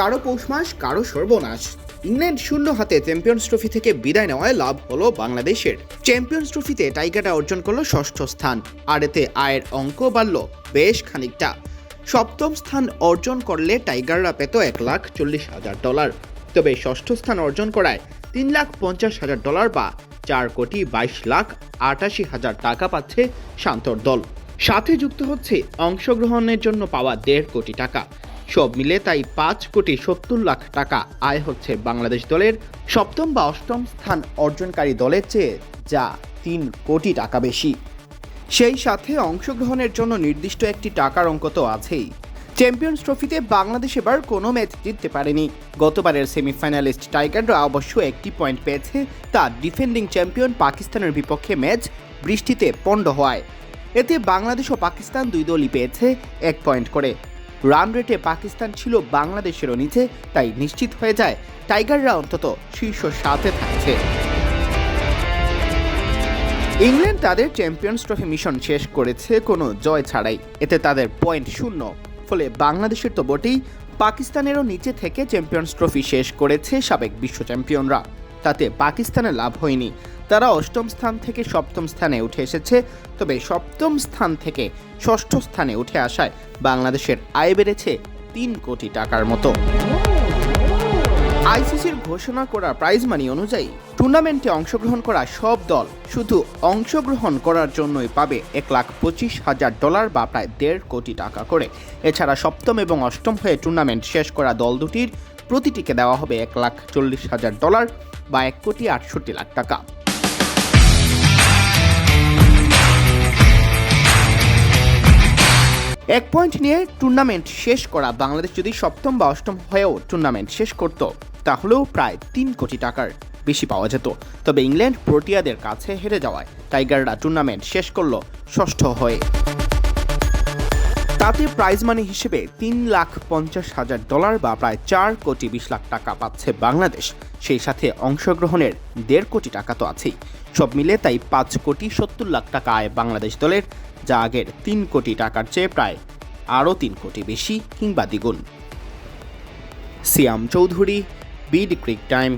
কারও পৌষ মাস, কারও সর্বনাশ। ইংল্যান্ড শূন্য হাতে চ্যাম্পিয়ন্স ট্রফি থেকে বিদায় নেওয়ায় লাভ হলো বাংলাদেশের। চ্যাম্পিয়ন্স ট্রফিতে টাইগাররা অর্জন করল ষষ্ঠ স্থান, আর এতে আয়ের অঙ্ক বাড়ল বেশ খানিকটা। সপ্তম স্থান অর্জন করলে টাইগাররা পেত এক লাখ চল্লিশ হাজার ডলার। তবে ষষ্ঠ স্থান অর্জন করায় তিন লাখ পঞ্চাশ হাজার ডলার বা চার কোটি বাইশ লাখ আটাশি হাজার টাকা পাচ্ছে শান্তর দল। সাথে যুক্ত হচ্ছে অংশগ্রহণের জন্য পাওয়া দেড় কোটি টাকা। সব মিলে তাই পাঁচ কোটি সত্তর লাখ টাকা আয় হচ্ছে বাংলাদেশ দলের সপ্তম বা অষ্টম স্থান অর্জনকারী দলের চেয়ে, যা তিন কোটি টাকা বেশি। সেই সাথে অংশগ্রহণের জন্য নির্দিষ্ট একটি টাকার অঙ্ক তো আছেই। চ্যাম্পিয়ন্স ট্রফিতে বাংলাদেশ এবার কোনো ম্যাচ জিততে পারেনি। গতবারের সেমিফাইনালিস্ট টাইগাররা অবশ্য একটি পয়েন্ট পেয়েছে, তা ডিফেন্ডিং চ্যাম্পিয়ন পাকিস্তানের বিপক্ষে ম্যাচ বৃষ্টিতে পণ্ড হওয়ায়। এতে বাংলাদেশ ও পাকিস্তান দুই দলই পেয়েছে এক পয়েন্ট করে। রান রেটে পাকিস্তান ছিল বাংলাদেশেরও নিচে, তাই নিশ্চিত হয়ে যায় টাইগাররা অন্তত শীর্ষ সাথে থাকছে। ইংল্যান্ড তাদের চ্যাম্পিয়ন্স ট্রফি মিশন শেষ করেছে, কোনো জয় ছাড়াই। এতে তাদের পয়েন্ট শূন্য। ফলে বাংলাদেশের তো বটেই, পাকিস্তানেরও নিচে থেকে চ্যাম্পিয়ন্স ট্রফি শেষ করেছে সাবেক বিশ্ব চ্যাম্পিয়নরা। তাতে পাকিস্তানের লাভ হয়নি। তারা অষ্টম স্থান থেকে সপ্তম স্থানে উঠে এসেছে। তবে সপ্তম স্থান থেকে ষষ্ঠ স্থানে উঠে আসায় বাংলাদেশের আয় বেড়েছে তিন কোটি টাকার মতো। আইসিসির ঘোষণা করা প্রাইজ মানি অনুযায়ী টুর্নামেন্টে অংশগ্রহণ করা সব দল শুধু অংশগ্রহণ করার জন্যই পাবে এক লাখ পঁচিশ হাজার ডলার বা প্রায় দেড় কোটি টাকা করে। এছাড়া সপ্তম এবং অষ্টম হয়ে টুর্নামেন্ট শেষ করা দল দুটির প্রতিটিকে দেওয়া হবে এক লাখ চল্লিশ হাজার ডলার। বা এক কোটি আটষট্টি লাখ টাকা। এক পয়েন্ট নিয়ে টুর্নামেন্ট শেষ করা বাংলাদেশ যদি সপ্তম বা অষ্টম হয়েও টুর্নামেন্ট শেষ করত, তাহলেও প্রায় তিন কোটি টাকার বেশি পাওয়া যেত। তবে ইংল্যান্ড প্রোটিয়াদের কাছে হেরে যাওয়ায় টাইগাররা টুর্নামেন্ট শেষ করল ষষ্ঠ হয়ে। তাতে প্রাইজ মানি হিসেবে তিন লাখ পঞ্চাশ হাজার ডলার বা প্রায় চার কোটি বিশ লাখ টাকা পাচ্ছে বাংলাদেশ। সেই সাথে অংশগ্রহণের দেড় কোটি টাকা তো আছেই। সব মিলে তাই পাঁচ কোটি সত্তর লাখ টাকা আয় বাংলাদেশ দলের, যা আগের তিন কোটি টাকার চেয়ে প্রায় আরও তিন কোটি বেশি কিংবা দ্বিগুণ। Siam Chowdhury BD cric time